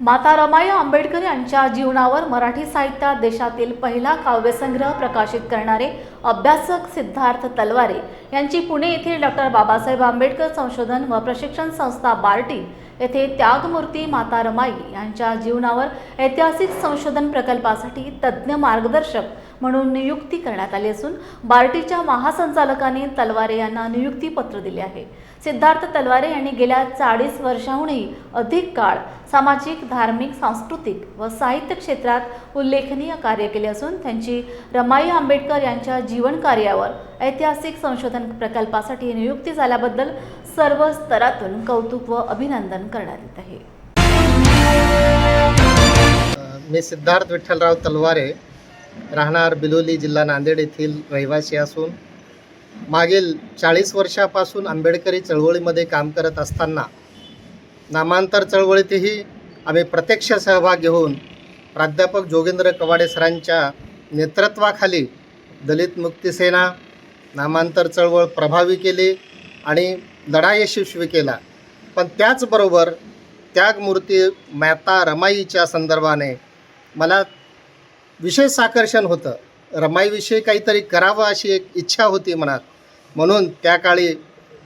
माता रमाई आंबेडकर यांच्या जीवनावर मराठी साहित्यात देशातील पहिला काव्यसंग्रह प्रकाशित करणारे अभ्यासक सिद्धार्थ तलवारे यांची पुणे येथील डॉक्टर बाबासाहेब आंबेडकर संशोधन व प्रशिक्षण संस्था बार्टी येथे त्यागमूर्ती माता रमाई यांच्या जीवनावर ऐतिहासिक संशोधन प्रकल्पासाठी तज्ज्ञ मार्गदर्शक म्हणून नियुक्ती करण्यात आली असून बार्टीच्या महासंचालकाने तलवारे यांना नियुक्तीपत्र दिले आहे. सिद्धार्थ तलवारे यांनी गेल्या चाळीस वर्षाहूनही अधिक काळ सामाजिक धार्मिक सांस्कृतिक व साहित्य क्षेत्रात उल्लेखनीय कार्य केले असून त्यांची रमाई आंबेडकर यांच्या जीवन कार्यावर ऐतिहासिक संशोधन प्रकल्पासाठी नियुक्ती झाल्याबद्दल सर्व स्तरातून कौतुक व अभिनंदन करण्यात येत आहे. मी सिद्धार्थ विठ्ठलराव तलवारे राहणार बिलोली जिल्हा नांदेड येथील रहिवासी असून मागील चाळीस वर्षापासून आंबेडकरी चळवळीमध्ये काम करत असताना नामांतर चळवळीतही आम्ही प्रत्यक्ष सहभाग घेऊन प्राध्यापक जोगेंद्र कवाडे सरांच्या नेतृत्वाखाली दलित मुक्ती सेना नामांतर चळवळ प्रभावी केली आणि लढा यशस्वी केला. पण त्याचबरोबर त्यागमूर्ती मेहता रमाईच्या संदर्भाने मला विशेष आकर्षण होतं. रमाईविषयी काहीतरी करावं अशी एक इच्छा होती मनात. म्हणून त्या काळी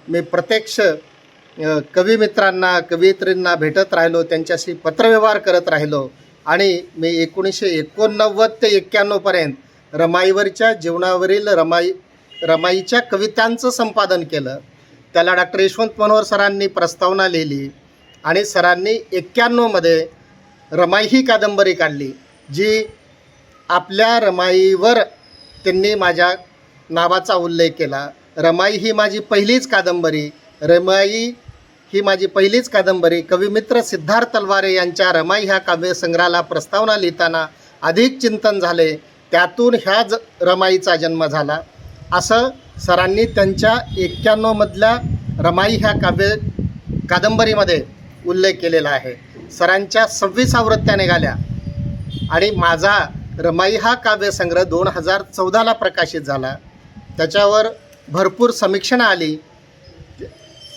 मी प्रत्यक्ष अ, कविमित्रांना कवयित्रींना भेटत राहिलो त्यांच्याशी पत्रव्यवहार करत राहिलो आणि मी एकोणीसशे एकोणनव्वद ते एक्क्याण्णवपर्यंत रमाईवरच्या जीवनावरील रमाई रमाईच्या कवितांचं संपादन केलं. त्याला डॉक्टर यशवंत मनोहर सरांनी प्रस्तावना लिहिली आणि सरांनी एक्क्याण्णवमध्ये रमाई ही कादंबरी काढली जी आपल्या रमाईवर त्यांनी माझ्या नावाचा उल्लेख केला. रमाई ही माझी पहिलीच कादंबरी. रमाई ही माझी पहिलीच कादंबरी. कविमित्र सिद्धार्थ तलवारे यांच्या रमाई ह्या काव्यसंग्रहाला प्रस्तावना लिहिताना अधिक चिंतन झाले. त्यातून ह्या ज रमाईचा जन्म झाला. असं सरांनी त्यांच्या एक्क्याण्णवमधल्या रमाई ह्या काव्य कादंबरीमध्ये उल्लेख केलेला आहे. सरांच्या सव्वीस आवृत्त्या निघाल्या आणि माझा रमाई हा काव्यसंग्रह दोन हजार चौदाला प्रकाशित झाला. त्याच्यावर भरपूर समीक्षणं आली.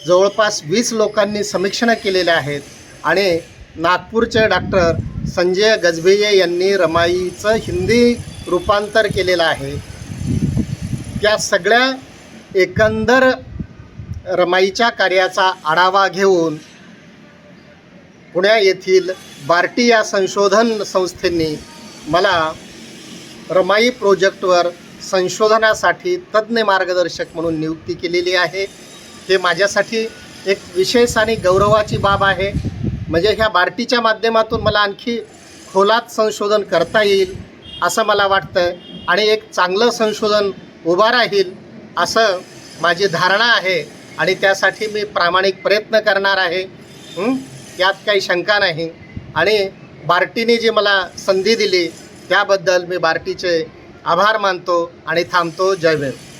जवळपास वीस लोकांनी समीक्षणं केलेले आहेत आणि नागपूरचे डॉक्टर संजय गजभिये यांनी रमाईचं हिंदी रूपांतर केलेलं आहे. त्या सगळ्या एकंदर रमाईच्या कार्याचा आढावा घेऊन पुण्या येथील बार्टी या संशोधन संस्थेनी मला रमाई प्रोजेक्टवर संशोधनासाठी तज्ज्ञ मार्गदर्शक म्हणून नियुक्ती केलेली आहे. हे माझ्यासाठी एक विशेष आणि गौरवाची बाब आहे. म्हणजे ह्या बार्टीच्या माध्यमातून मला आणखी खोलात संशोधन करता येईल असं मला वाटतं आणि एक चांगलं संशोधन उभा राहील असं माझी धारणा आहे आणि त्यासाठी मी प्रामाणिक प्रयत्न करणार आहे. यात काही शंका नाही. आणि बार्टीने जी मला संधी दिली त्याबद्दल मी बार्टीचे आभार मानतो आणि थांबतो. जय भीम.